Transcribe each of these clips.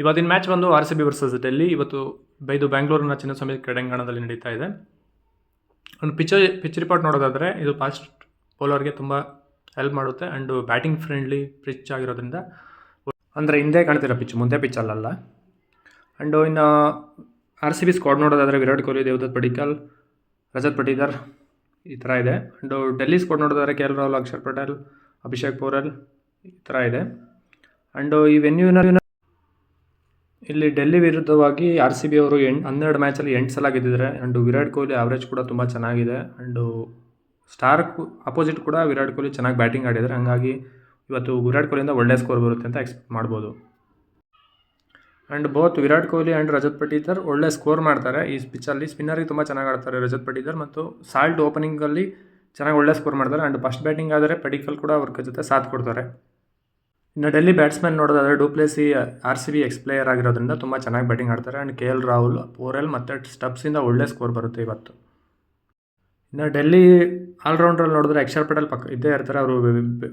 ಇವತ್ತಿನ ಮ್ಯಾಚ್ ಬಂದು R C B versus Delhi ಇವತ್ತು ಬೈದು ಬೆಂಗಳೂರಿನ ಚಿನ್ನಸ್ವಾಮಿ ಕ್ರೀಡಾಂಗಣದಲ್ಲಿ ನಡೀತಾ ಇದೆ. ಒಂದು ಪಿಚ್ ಪಿಚ್ ರಿಪೋರ್ಟ್ ನೋಡೋದಾದರೆ ಇದು ಫಾಸ್ಟ್ ಬೌಲರ್ಗೆ ತುಂಬ ಹೆಲ್ಪ್ ಮಾಡುತ್ತೆ ಆ್ಯಂಡ್ ಬ್ಯಾಟಿಂಗ್ ಫ್ರೆಂಡ್ಲಿ ಪಿಚ್ ಆಗಿರೋದ್ರಿಂದ. ಅಂದರೆ ಹಿಂದೆ ಕಾಣ್ತಿರೋ ಪಿಚ್ ಮುಂದೆ ಪಿಚ್ ಅಲ್ಲಲ್ಲ. ಆ್ಯಂಡು ಇನ್ನು ಆರ್ ಸಿ ಬಿ ಸ್ಕ್ವಾಡ್ ನೋಡೋದಾದರೆ ವಿರಾಟ್ ಕೊಹ್ಲಿ, ದೇವದತ್ ಪಡಿಕಲ್, ರಜತ್ ಪಟೀದರ್ ಈ ಥರ ಇದೆ. ಆ್ಯಂಡು ಡೆಲ್ಲಿ ಸ್ಕ್ವಾಡ್ ನೋಡೋದಾದರೆ ಕೆ ಎಲ್ ರಾಹುಲ್ ಅಕ್ಷರ್ ಪಟೇಲ್ ಅಭಿಷೇಕ್ ಪೋರಲ್ ಈ ಥರ ಇದೆ. ಆ್ಯಂಡು ಈ ವೆನ್ಯೂನ ಇಲ್ಲಿ ಡೆಲ್ಲಿ ವಿರುದ್ಧವಾಗಿ ಆರ್ ಸಿ ಬಿ ಅವರು ಎಂಟು ಹನ್ನೆರಡು ಮ್ಯಾಚಲ್ಲಿ ಎಂಟು ಸಲ ಗೆದ್ದಿದ್ದಾರೆ. ಆ್ಯಂಡ್ ವಿರಾಟ್ ಕೊಹ್ಲಿ ಅವರೇಜ್ ಕೂಡ ತುಂಬ ಚೆನ್ನಾಗಿದೆ. ಆ್ಯಂಡು ಸ್ಟಾರ್ ಅಪೋಸಿಟ್ ಕೂಡ ವಿರಾಟ್ ಕೊಹ್ಲಿ ಚೆನ್ನಾಗಿ ಬ್ಯಾಟಿಂಗ್ ಆಡಿದ್ದಾರೆ. ಹಾಗಾಗಿ ಇವತ್ತು ವಿರಾಟ್ ಕೊಹ್ಲಿಯಿಂದ ಒಳ್ಳೆಯ ಸ್ಕೋರ್ ಬರುತ್ತೆ ಅಂತ ಎಕ್ಸ್ಪೆಕ್ಟ್ ಮಾಡ್ಬೋದು. And both Virat Kohli and Rajat Patidar ಒಳ್ಳೆ ಸ್ಕೋರ್ ಮಾಡ್ತಾರೆ. ಈ ಪಿಚ್ಚಲ್ಲಿ ಸ್ಪಿನ್ನರಿಗೆ ತುಂಬ ಚೆನ್ನಾಗಿ ಆಡ್ತಾರೆ ರಜತ್ ಪಟೀದರ್ ಮತ್ತು ಸಾಲ್ಟ್ ಓಪನಿಂಗಲ್ಲಿ ಚೆನ್ನಾಗಿ ಒಳ್ಳೆ ಸ್ಕೋರ್ ಮಾಡ್ತಾರೆ. ಆ್ಯಂಡ್ ಫಸ್ಟ್ ಬ್ಯಾಟಿಂಗ್ ಆದರೆ ಪಡಿಕಲ್ ಕೂಡ ಅವ್ರ ಜೊತೆ ಸಾಥ್ ಕೊಡ್ತಾರೆ. ಇನ್ನು ಡೆಲ್ಲಿ ಬ್ಯಾಟ್ಸ್ಮನ್ ನೋಡೋದಾದರೆ du Plessis, R C B ex player ಆಗಿರೋದ್ರಿಂದ ತುಂಬ ಚೆನ್ನಾಗಿ ಬ್ಯಾಟಿಂಗ್ ಆಡ್ತಾರೆ. And K L Rahul Porel ಮತ್ತು ಸ್ಟಬ್ಸಿಂದ ಒಳ್ಳೆ ಸ್ಕೋರ್ ಬರುತ್ತೆ ಇವತ್ತು. ಇನ್ನು ಡೆಲ್ಲಿ ಆಲ್ರೌಂಡ್ರಲ್ಲಿ ನೋಡಿದ್ರೆ ಅಕ್ಷರ್ ಪಟೇಲ್ ಪಕ್ಕ ಇದ್ದೇ ಇರ್ತಾರೆ. ಅವರು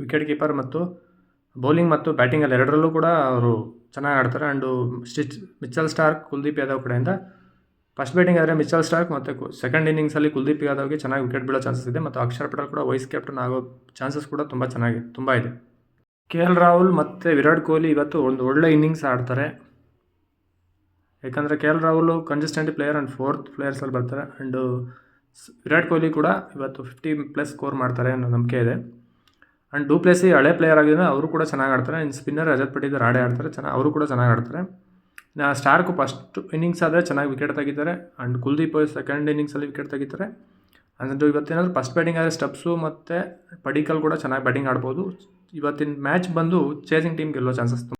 ವಿಕೆಟ್ ಕೀಪರ್ ಮತ್ತು ಬೌಲಿಂಗ್ ಮತ್ತು ಬ್ಯಾಟಿಂಗಲ್ಲಿ ಎರಡರಲ್ಲೂ ಕೂಡ ಅವರು ಚೆನ್ನಾಗಿ ಆಡ್ತಾರೆ. ಆ್ಯಂಡು ಸ್ಟಿಚ್ ಮಿಚ್ಚಲ್ ಸ್ಟಾರ್ಕ್ ಕುಲ್ದೀಪ್ ಯಾದವ್ ಕಡೆಯಿಂದ ಫಸ್ಟ್ ಬ್ಯಾಟಿಂಗ್ ಆದರೆ ಮಿಚ್ಚಲ್ ಸ್ಟಾರ್ಕ್ ಮತ್ತು ಸೆಕೆಂಡ್ ಇನ್ನಿಂಗ್ಸಲ್ಲಿ ಕುಲ್ದೀಪ್ ಯಾದವ್ಗೆ ಚೆನ್ನಾಗಿ ವಿಕೆಟ್ ಬೀಳೋ ಚಾನ್ಸಸ್ ಇದೆ. ಮತ್ತು ಅಕ್ಷರ್ ಪಟೇಲ್ ಕೂಡ ವೈಸ್ ಕ್ಯಾಪ್ಟನ್ ಆಗೋ ಚಾನ್ಸಸ್ ಕೂಡ ತುಂಬ ಚೆನ್ನಾಗಿ, ತುಂಬ ಇದೆ. ಕೆ ಎಲ್ ರಾಹುಲ್ ಮತ್ತು ವಿರಾಟ್ ಕೊಹ್ಲಿ ಇವತ್ತು ಒಂದು ಒಳ್ಳೆ ಇನ್ನಿಂಗ್ಸ್ ಆಡ್ತಾರೆ. ಯಾಕಂದರೆ K L Rahul consistent player and fourth ಪ್ಲೇಯರ್ಸಲ್ಲಿ ಬರ್ತಾರೆ. ಆ್ಯಂಡು ವಿರಾಟ್ ಕೊಹ್ಲಿ ಕೂಡ ಇವತ್ತು ಫಿಫ್ಟಿ ಪ್ಲಸ್ ಸ್ಕೋರ್ ಮಾಡ್ತಾರೆ ಅನ್ನೋ ನಂಬಿಕೆ ಇದೆ. ಆ್ಯಂಡ್ ಪ್ಲೇಸಿ ಹಳೆ ಪ್ಲೇಯರ್ ಆಗಿದ್ರೆ ಅವರು ಕೂಡ ಚೆನ್ನಾಗಿ ಆಡ್ತಾರೆ. ಇನ್ನು ಸ್ಪಿನ್ನರ್ ರಜತ್ ಪಟೀದರ್ ಆಡೇ ಆಡ್ತಾರೆ. ಚೆನ್ನಾಗಿ ಅವರು ಕೂಡ ಚೆನ್ನಾಗಿ ಆಡ್ತಾರೆ. ಸ್ಟಾರ್ಕು ಫಸ್ಟ್ ಇನ್ನಿಂಗ್ಸ್ ಆದರೆ ಚೆನ್ನಾಗಿ ವಿಕೆಟ್ ತೆಗಿತಾರೆ. ಆ್ಯಂಡ್ ಕುಲ್ದೀಪ್ ಸೆಕೆಂಡ್ ಇನ್ನಿಂಗ್ಸಲ್ಲಿ ವಿಕೆಟ್ ತೆಗಿತಾರೆ. ಅಂದರೆ ಇವತ್ತೇನಾದರೂ ಫಸ್ಟ್ ಬ್ಯಾಟಿಂಗ್ ಆದರೆ ಸ್ಟೆಪ್ಸು ಮತ್ತು ಪಡಿಕಲ್ ಕೂಡ ಚೆನ್ನಾಗಿ ಬ್ಯಾಟಿಂಗ್ ಆಡ್ಬೋದು. ಇವತ್ತಿನ ಮ್ಯಾಚ್ ಬಂದು ಚೇಸಿಂಗ್ ಟೀಮ್ ಗೆಲ್ಲೋ ಚಾನ್ಸಸ್